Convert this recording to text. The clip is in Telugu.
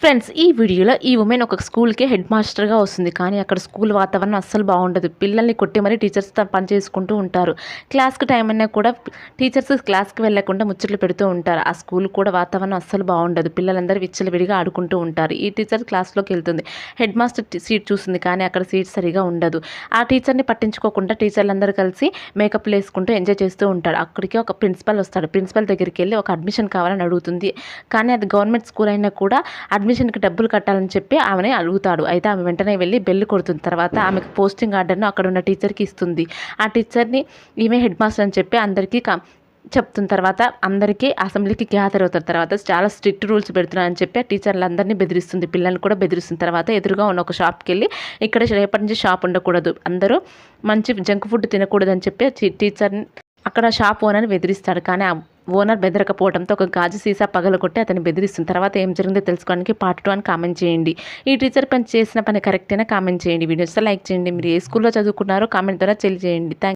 ఫ్రెండ్స్ ఈ వీడియోలో ఈ ఉమెన్ ఒక స్కూల్కి హెడ్ మాస్టర్గా వస్తుంది. కానీ అక్కడ స్కూల్ వాతావరణం అస్సలు బాగుండదు. పిల్లల్ని కొట్టి మరీ టీచర్స్ పని చేసుకుంటూ ఉంటారు. క్లాస్కి టైం అయినా కూడా టీచర్స్ క్లాస్కి వెళ్ళకుండా ముచ్చట్లు పెడుతూ ఉంటారు. ఆ స్కూల్ కూడా వాతావరణం అస్సలు బాగుండదు. పిల్లలందరూ విచ్చలవిడిగా ఆడుకుంటూ ఉంటారు. ఈ టీచర్ క్లాస్లోకి వెళ్తుంది. హెడ్ మాస్టర్ సీట్ చూస్తుంది. కానీ అక్కడ సీట్ సరిగా ఉండదు. ఆ టీచర్ని పట్టించుకోకుండా టీచర్లందరూ కలిసి మేకప్ వేసుకుంటూ ఎంజాయ్ చేస్తూ ఉంటాడు అక్కడికి ఒక ప్రిన్సిపల్ వస్తాడు. ప్రిన్సిపల్ దగ్గరికి వెళ్ళి ఒక అడ్మిషన్ కావాలని అడుగుతుంది. కానీ అది గవర్నమెంట్ స్కూల్ అయినా కూడా అడ్మిషన్కి డబ్బులు కట్టాలని చెప్పి ఆమెని అడుగుతాడు. అయితే ఆమె వెంటనే వెళ్ళి బెల్ కొడుతుంది. తర్వాత ఆమెకు పోస్టింగ్ ఆర్డర్ను అక్కడ ఉన్న టీచర్కి ఇస్తుంది. ఆ టీచర్ని ఈమె హెడ్ మాస్టర్ అని చెప్పి అందరికీ క- చెప్తున్న తర్వాత అందరికీ అసెంబ్లీకి గ్యాదర్ అవుతారు. తర్వాత చాలా స్ట్రిక్ట్ రూల్స్ పెడుతున్నారని చెప్పి ఆ టీచర్లందరినీ బెదిరిస్తుంది. పిల్లల్ని కూడా బెదిరిస్తున్న తర్వాత ఎదురుగా ఉన్న ఒక షాప్కి వెళ్ళి ఇక్కడ రేపటి నుంచి షాప్ ఉండకూడదు. అందరూ మంచి జంక్ ఫుడ్ తినకూడదని చెప్పి టీచర్ టీచర్ని అక్కడ షాప్ ఓనర్ని బెదిరిస్తాడు. కానీ ఓనర్ బెదరకపోవడంతో ఒక గాజు సీసా పగలగొట్టి అతన్ని బెదిరిస్తుంది. తర్వాత ఏం జరిగిందో తెలుసుకోవడానికి పార్ట్ టూ అని కామెంట్ చేయండి. ఈ టీచర్ పని చేసిన పని కరెక్టేనా కామెంట్ చేయండి. వీడియోస్ లైక్ చేయండి. మీరు ఏ స్కూల్లో చదువుకున్నారో కామెంట్ ద్వారా తెలియజేయండి. థ్యాంక్